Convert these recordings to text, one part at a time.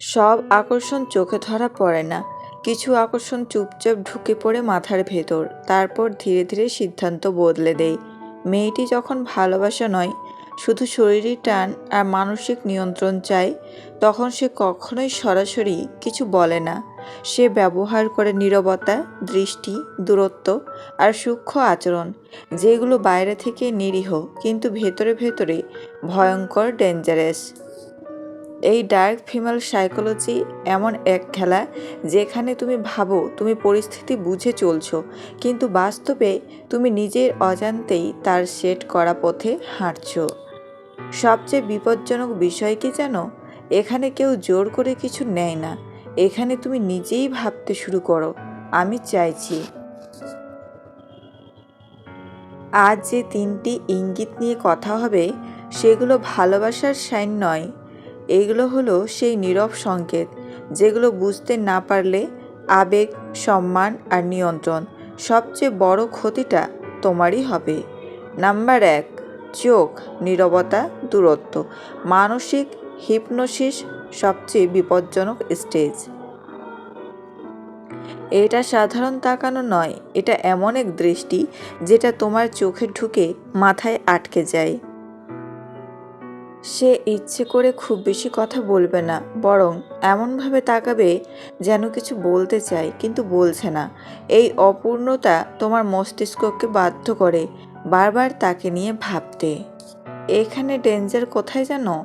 সব আকর্ষণ চোখে ধরা পড়ে না। কিছু আকর্ষণ চুপচাপ ঢুকে পড়ে মাথার ভেতর। তারপর ধীরে ধীরে সিদ্ধান্ত বদলে দেয় মেয়েটি যখন ভালোবাসা নয়, শুধু শরীরী টান আর মানসিক নিয়ন্ত্রণ চায়, তখন সে কখনোই সরাসরি কিছু বলে না। সে ব্যবহার করে নীরবতা, দৃষ্টি, দূরত্ব আর সূক্ষ্ম আচরণ, যেগুলো বাইরে থেকে নিরীহ, কিন্তু ভেতরে ভেতরে ভয়ঙ্কর ডেঞ্জারাস এই ডার্ক ফিমেল সাইকোলজি এমন এক খেলা যেখানে তুমি ভাবো তুমি পরিস্থিতি বুঝে চলছো, কিন্তু বাস্তবে তুমি নিজের অজান্তেই তার সেট করা পথে হাঁটছো। সবচেয়ে বিপজ্জনক বিষয় কি জানো? এখানে কেউ জোর করে কিছু নেয় না। এখানে তুমি নিজেই ভাবতে শুরু করো, আমি চাইছি। আজ যে তিনটি ইঙ্গিত নিয়ে কথা হবে, সেগুলো ভালোবাসার সাইন নয়। এগুলো হলো সেই নীরব সংকেত, যেগুলো বুঝতে না পারলে আবেগ, সম্মান আর নিয়ন্ত্রণ সবচেয়ে বড় ক্ষতিটা তোমারই হবে। নাম্বার এক, চোখ, নীরবতা, দূরত্ব, মানসিক হিপনোসিস সবচেয়ে বিপজ্জনক স্টেজ। এটা সাধারণ তাকানো নয়, এটা এমন এক দৃষ্টি যেটা তোমার চোখে ঢুকে মাথায় আটকে যায়। সে ইচ্ছে করে খুব বেশি কথা বলবে না, বরং এমনভাবে তাকাবে যেন কিছু বলতে চায়, কিন্তু বলছে না। এই অপূর্ণতা তোমার মস্তিষ্ককে বাধ্য করে বারবার তাকে নিয়ে ভাবতে। এখানে ডেঞ্জার কোথায় জানো?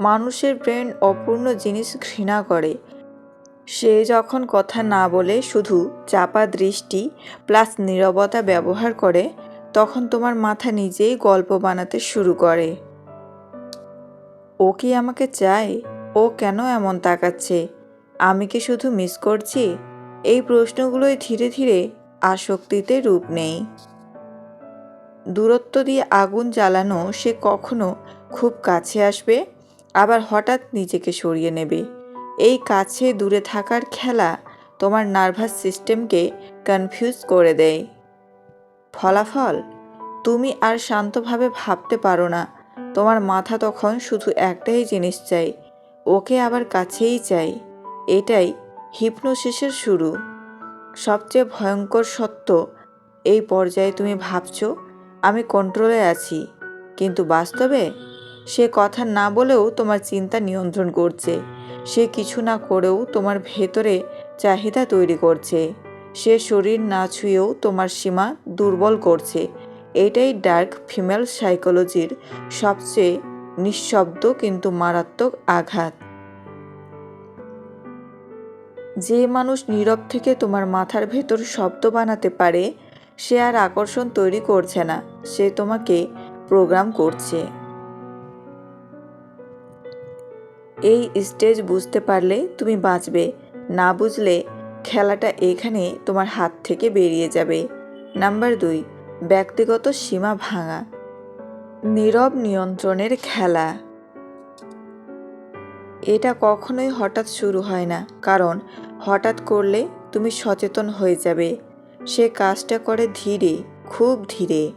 মানুষের ব্রেন অপূর্ণ জিনিস ঘৃণা করে। সে যখন কথা না বলে, শুধু চাপা দৃষ্টি প্লাস নীরবতা ব্যবহার করে, তখন তোমার মাথা নিজেই গল্প বানাতে শুরু করে। ও কি আমাকে চায়? ও কেন এমন তাকাচ্ছে? আমি কি শুধু মিস করছি? এই প্রশ্নগুলোই ধীরে ধীরে আসক্তিতে রূপ নেই। দূরত্ব দিয়ে আগুন জ্বালানো সে কখনো খুব কাছে আসবে, আবার হঠাৎ নিজেকে সরিয়ে নেবে। এই কাছে দূরে থাকার খেলা তোমার নার্ভাস সিস্টেমকে কনফিউজ করে দেয়। ফলাফল? তুমি আর শান্তভাবে ভাবতে পারো না তোমার মাথা তখন শুধু একটাই জিনিস চাই, ওকে আবার কাছেই চাই। এটাই হিপনোসিসের শুরু। সবচেয়ে ভয়ঙ্কর সত্য, এই পর্যায়ে তুমি ভাবছ, আমি কন্ট্রোলে আছি, কিন্তু বাস্তবে? সে কথা না বলেও তোমার চিন্তা নিয়ন্ত্রণ করছে। সে কিছু না করেও তোমার ভেতরে চাহিদা তৈরি করছে। সে শরীর না ছুঁয়েও তোমার সীমা দুর্বল করছে। এটাই ডার্ক ফিমেল সাইকোলজির সবচেয়ে নিঃশব্দ কিন্তু মারাত্মক আঘাত। যে মানুষ নীরব থেকে তোমার মাথার ভেতর শব্দ বানাতে পারে, সে আর আকর্ষণ তৈরি করছে না, সে তোমাকে প্রোগ্রাম করছে। এই স্টেজ বুঝতে পারলে তুমি বাঁচবে, না বুঝলে খেলাটা এখানে তোমার হাত থেকে বেরিয়ে যাবে। নাম্বার দুই ব্যক্তিগত সীমা ভাঙা, নীরব নিয়ন্ত্রণের খেলা। এটা কখনোই হঠাৎ শুরু হয় না, কারণ হঠাৎ করলে তুমি সচেতন হয়ে যাবে। সে কাজটা করে ধীরে, খুব ধীরে।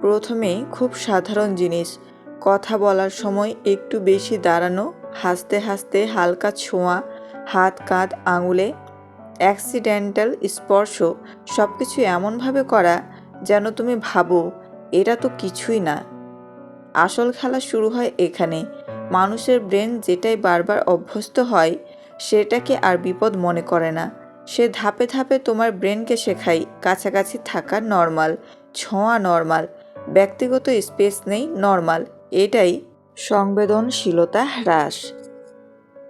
প্রথমে খুব সাধারণ জিনিস, কথা বলার সময় একটু বেশি দাঁড়ানো, হাসতে হাসতে হালকা ছোঁয়া হাত কাঁধ আঙুলে অ্যাক্সিডেন্টাল স্পর্শ সব কিছু এমনভাবে করা যেন তুমি ভাবো, এটা তো কিছুই না। আসল খেলা শুরু হয় এখানে। মানুষের ব্রেন যেটাই বারবার অভ্যস্ত হয়, সেটাকে আর বিপদ মনে করে না। সে ধাপে ধাপে তোমার ব্রেনকে শেখাই কাছাকাছি থাকা নর্মাল ছোঁয়া নর্মাল ব্যক্তিগত স্পেস নেই নর্মাল এটাই সংবেদনশীলতা হ্রাস।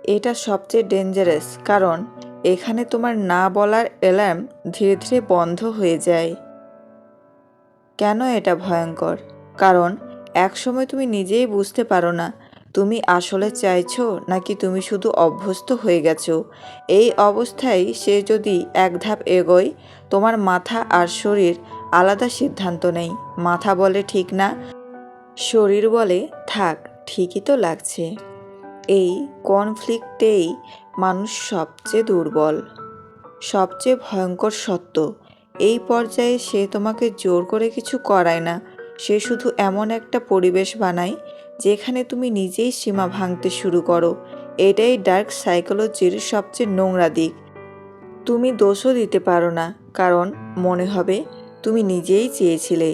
এটা সবচেয়ে ডেঞ্জারাস কারণ এখানে তোমার না বলার অ্যালার্ম ধীরে ধীরে বন্ধ হয়ে যায়। কেন এটা ভয়ঙ্কর? কারণ একসময় তুমি নিজেই বুঝতে পারো না, তুমি আসলে চাইছো নাকি তুমি শুধু অভ্যস্ত হয়ে গেছো। এই অবস্থায় সে যদি এক ধাপ এগোয়, তোমার মাথা আর শরীর আলাদা সিদ্ধান্ত নেই। মাথা বলে ঠিক না, শরীর বলে, থাক, ঠিকই তো লাগছে। এই কনফ্লিক্টেই মানুষ সবচেয়ে দুর্বল, সবচেয়ে ভয়ঙ্কর সত্য। এই পর্যায়ে সে তোমাকে জোর করে কিছু করায় না। সে শুধু এমন একটা পরিবেশ বানায় যেখানে তুমি নিজেই সীমা ভাঙতে শুরু করো। এটাই ডার্ক সাইকোলজির সবচেয়ে নোংরা দিক। তুমি দোষও দিতে পারো না, কারণ মনে হবে তুমি নিজেই চেয়েছিলে।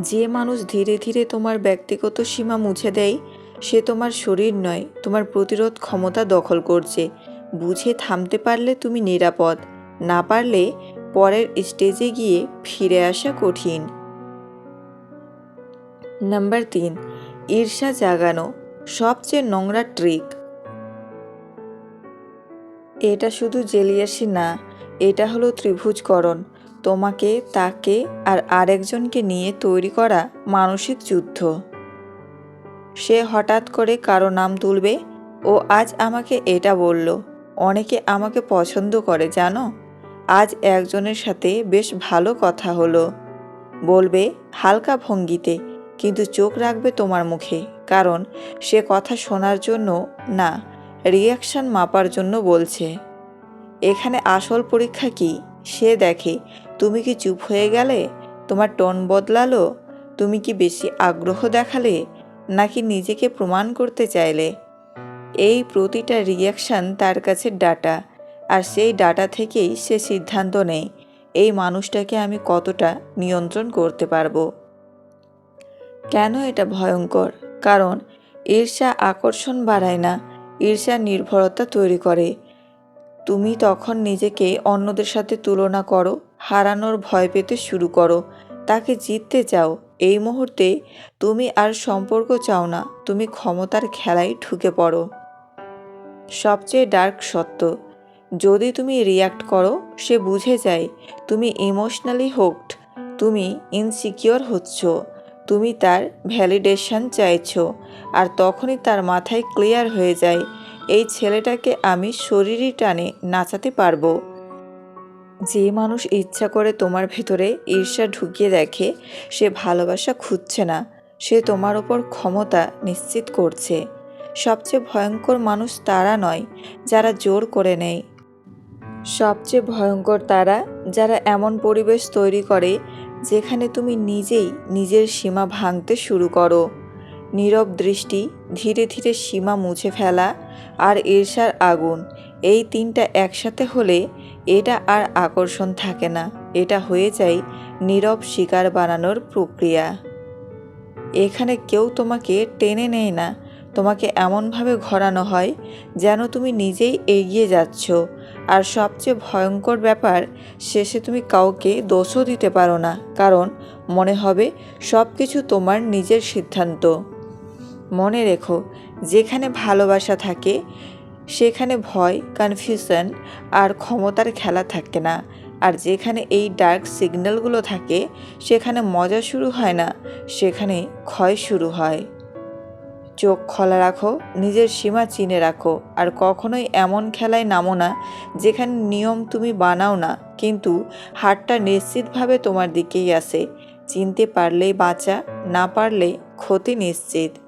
যে মানুষ ধীরে ধীরে তোমার ব্যক্তিগত সীমা মুছে দেয়, সে তোমার শরীর নয়, তোমার প্রতিরোধ ক্ষমতা দখল করছে। বুঝে থামতে পারলে তুমি নিরাপদ, না পারলে পরের স্টেজে গিয়ে ফিরে আসা কঠিন। নাম্বার তিন, ঈর্ষা জাগানো, সবচেয়ে নোংরা ট্রিক। এটা শুধু জেলিয়াসি না, এটা হলো ত্রিভুজকরণ। তোমাকে, তাকে আর আরেকজনকে নিয়ে তৈরি করা মানসিক যুদ্ধ। সে হঠাৎ করে কারও নাম তুলবে ও আজ আমাকে এটা বলল। অনেকে আমাকে পছন্দ করে, জানো? আজ একজনের সাথে বেশ ভালো কথা হলো। বলবে, হালকা ভঙ্গিতে, কিন্তু চোখ রাখবে তোমার মুখে, কারণ সে কথা শোনার জন্য, না রিয়াকশন মাপার জন্য বলছে। এখানে আসল পরীক্ষা কি? সে দেখে তুমি কি চুপ হয়ে গেলে? তোমার টোন বদলালো? তুমি কি বেশি আগ্রহ দেখালে? নাকি নিজেকে প্রমাণ করতে চাইলে? এই প্রতিটা রিয়াকশান তার কাছে ডাটা, আর সেই ডাটা থেকেই সে সিদ্ধান্ত নেয়, এই মানুষটাকে আমি কতটা নিয়ন্ত্রণ করতে পারব। কেন এটা ভয়ঙ্কর? কারণ ঈর্ষা আকর্ষণ বাড়ায় না, ঈর্ষা নির্ভরতা তৈরি করে। তুমি তখন নিজেকে অন্যদের সাথে তুলনা করো হারানোর ভয় পেতে শুরু করো। তাকে জিততে চাও। এই মুহূর্তে তুমি আর সম্পর্ক চাও না। তুমি ক্ষমতার খেলায় ঢুকে পড়ো। সবচেয়ে ডার্ক সত্য, যদি তুমি রিয়াক্ট করো, সে বুঝে যায় তুমি ইমোশনালি হোকড। তুমি ইনসিকিওর হচ্ছ। তুমি তার ভ্যালিডেশন চাইছো আর তখনই তার মাথায় ক্লিয়ার হয়ে যায়, এই ছেলেটাকে আমি শরীরই টানে, নাচাতে পারব। যে মানুষ ইচ্ছা করে তোমার ভেতরে ঈর্ষা ঢুকিয়ে দেখে, সে ভালোবাসা খুঁজছে না। সে তোমার ওপর ক্ষমতা নিশ্চিত করছে। সবচেয়ে ভয়ঙ্কর মানুষ তারা নয়, যারা জোর করে নেয়। সবচেয়ে ভয়ঙ্কর তারা যারা এমন পরিবেশ তৈরি করে, যেখানে তুমি নিজেই নিজের সীমা ভাঙতে শুরু করো। নীরব দৃষ্টি ধীরে ধীরে সীমা মুছে ফেলা আর ঈর্ষার আগুন। এই তিনটা একসাথে হলে এটা আর আকর্ষণ থাকে না। এটা হয়ে যায় নীরব শিকার বানানোর প্রক্রিয়া। এখানে কেউ তোমাকে টেনে নেয় না। তোমাকে এমনভাবে ঘোরানো হয় যেন তুমি নিজেই এগিয়ে যাচ্ছ। আর সবচেয়ে ভয়ঙ্কর ব্যাপার, শেষে তুমি কাউকে দোষও দিতে পারো না। কারণ মনে হবে সব কিছু তোমার নিজের সিদ্ধান্ত। মনে রেখো, যেখানে ভালোবাসা থাকে, সেখানে ভয় কনফিউশন আর ক্ষমতার খেলা থাকে না। আর যেখানে এই ডার্ক সিগন্যালগুলো থাকে, সেখানে মজা শুরু হয় না, সেখানে ক্ষয় শুরু হয়। চোখ খোলা রাখো, নিজের সীমা চিনে রাখো, আর কখনোই এমন খেলায় নামো না, যেখানে নিয়ম তুমি বানাও না, কিন্তু হারটা নিশ্চিতভাবে তোমার দিকেই আসে। চিনতে পারলেই বাঁচা, না পারলে ক্ষতি নিশ্চিত।